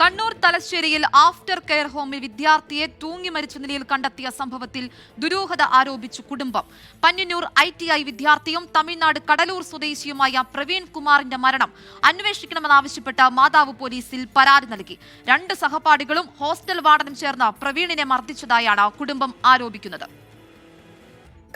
കണ്ണൂർ തലശ്ശേരിയിൽ after care ഹോമിൽ വിദ്യാർത്ഥിയെ തൂങ്ങി മരിച്ച നിലയിൽ കണ്ടെത്തിയ സംഭവത്തിൽ ദുരൂഹത ആരോപിച്ചു കുടുംബം. പന്യന്നൂർ ഐ ടി ഐ വിദ്യാർത്ഥിയും തമിഴ്നാട് കടലൂർ സ്വദേശിയുമായ പ്രവീൺ കുമാറിന്റെ മരണം അന്വേഷിക്കണമെന്നാവശ്യപ്പെട്ട് മാതാവ് പോലീസിൽ പരാതി നൽകി. രണ്ട് സഹപാഠികളും ഹോസ്റ്റൽ വാർഡനും ചേർന്ന പ്രവീണിനെ മർദ്ദിച്ചതായാണ് കുടുംബം ആരോപിക്കുന്നത്.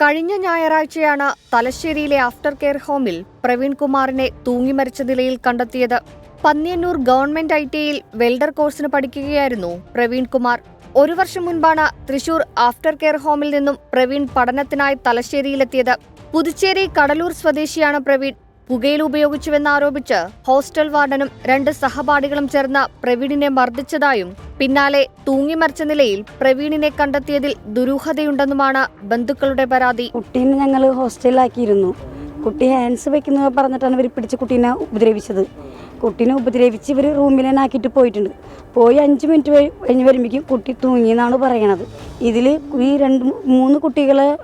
കഴിഞ്ഞ ഞായറാഴ്ചയാണ് തലശ്ശേരിയിലെ ആഫ്റ്റർ കെയർ ഹോമിൽ പ്രവീൺ കുമാറിനെ തൂങ്ങിമരിച്ച നിലയിൽ കണ്ടെത്തിയത്. പന്ന്യന്നൂർ ഗവൺമെന്റ് ഐ ടിയിൽ വെൽഡർ കോഴ്സിന് പഠിക്കുകയായിരുന്നു പ്രവീൺ കുമാർ. ഒരു വർഷം മുൻപാണ് തൃശൂർ ആഫ്റ്റർ കെയർ ഹോമിൽ നിന്നും പ്രവീൺ പഠനത്തിനായി തലശ്ശേരിയിലെത്തിയത്. പുതുച്ചേരി കടലൂർ സ്വദേശിയാണ് പ്രവീൺ. പുകയിൽ ഉപയോഗിച്ചുവെന്നാരോപിച്ച് ഹോസ്റ്റൽ വാർഡനും രണ്ട് സഹപാഠികളും ചേർന്ന് പ്രവീണിനെ മർദ്ദിച്ചതായും പിന്നാലെ തൂങ്ങിമറിച്ച നിലയിൽ പ്രവീണിനെ കണ്ടെത്തിയതിൽ ദുരൂഹതയുണ്ടെന്നുമാണ് ബന്ധുക്കളുടെ പരാതി. കുട്ടീനെ ഞങ്ങൾ ഹോസ്റ്റലിലാക്കിയിരുന്നു. കുട്ടി ഹാൻഡ്സ് വെക്കുന്നത് പറഞ്ഞിട്ടാണ് ഇവർ പിടിച്ച് കുട്ടീനെ ഉപദ്രവിച്ചത്. കുട്ടീനെ ഉപദ്രവിച്ച് ഇവർ റൂമിൽ തന്നെ ആക്കിയിട്ട് പോയിട്ടുണ്ട്. പോയി അഞ്ച് മിനിറ്റ് വഴി- കഴിഞ്ഞ് വരുമ്പോഴേക്കും കുട്ടി തൂങ്ങിയെന്നാണ് പറയണത്. ഇതിൽ ഈ രണ്ട് മൂന്ന് കുട്ടികളെ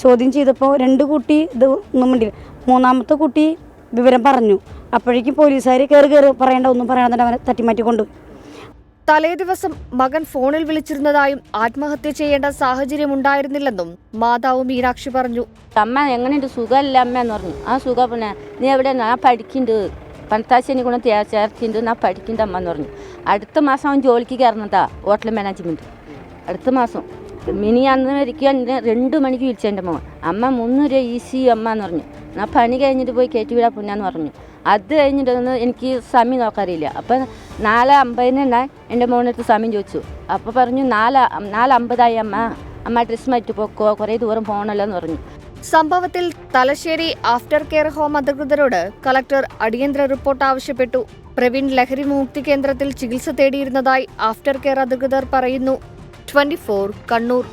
ചോദ്യം ചെയ്തപ്പോൾ രണ്ട് കുട്ടി ഇത് ഒന്നും മിണ്ടില്ല മൂന്നാമത്തെ കുട്ടി വിവരം പറഞ്ഞു. അപ്പോഴേക്കും പോലീസുകാർ കയറി കയറി പറയേണ്ട ഒന്നും പറയാതെ അവനെ തട്ടിമാറ്റി കൊണ്ടുപോയി തലേദിവസം മകൻ ഫോണിൽ വിളിച്ചിരുന്നതായും ആത്മഹത്യ ചെയ്യേണ്ട സാഹചര്യം ഉണ്ടായിരുന്നില്ലെന്നും മാതാവ് മീനാക്ഷി പറഞ്ഞു. അമ്മ എങ്ങനെയുണ്ട്? സുഖമല്ല അമ്മ എന്ന് പറഞ്ഞു. ആ സുഖം പിന്നെ നീ എവിടെ ഞാൻ പഠിക്കുന്നുണ്ട്. പണത്താശ്ശേരി കൂടെ ചേർത്തിണ്ട് ഞാൻ പഠിക്കുന്നുണ്ട് അമ്മ എന്ന് പറഞ്ഞു. അടുത്ത മാസം അവൻ ജോലിക്ക് കയറുന്നതാ ഹോട്ടൽ മാനേജ്മെന്റ് അടുത്ത മാസം. മിനി അന്ന് വരിക്കാൻ രണ്ട് മണിക്ക് വിളിച്ചു എന്റെ മോൻ. അമ്മ മുന്നൂറ് ഈസി അമ്മ എന്ന് പറഞ്ഞു. ഞാൻ പണി കഴിഞ്ഞിട്ട് പോയി കയറ്റി വിടാൻ പുന്നാന്ന് പറഞ്ഞു. അത് കഴിഞ്ഞിട്ടൊന്ന് എനിക്ക് സമയം നോക്കാറില്ല. അപ്പം നാല് അമ്പതിന് എന്റെ മോനടുത്ത് സമയം ചോദിച്ചു. അപ്പോൾ പറഞ്ഞു നാല് നാല് അമ്പതായി അമ്മ. അമ്മ ഡ്രസ്സ് മാറ്റി പോക്കോ കുറേ ദൂരം പോകണമല്ലോ എന്ന് പറഞ്ഞു. സംഭവത്തിൽ തലശ്ശേരി ആഫ്റ്റർ കെയർ ഹോം അധികൃതരോട് കളക്ടർ അടിയന്തര റിപ്പോർട്ട് ആവശ്യപ്പെട്ടു. പ്രവീൺ ലഹരി മുക്തി കേന്ദ്രത്തിൽ ചികിത്സ തേടിയിരുന്നതായി ആഫ്റ്റർ കെയർ അധികൃതർ പറയുന്നു. ട്വന്റി കണ്ണൂർ.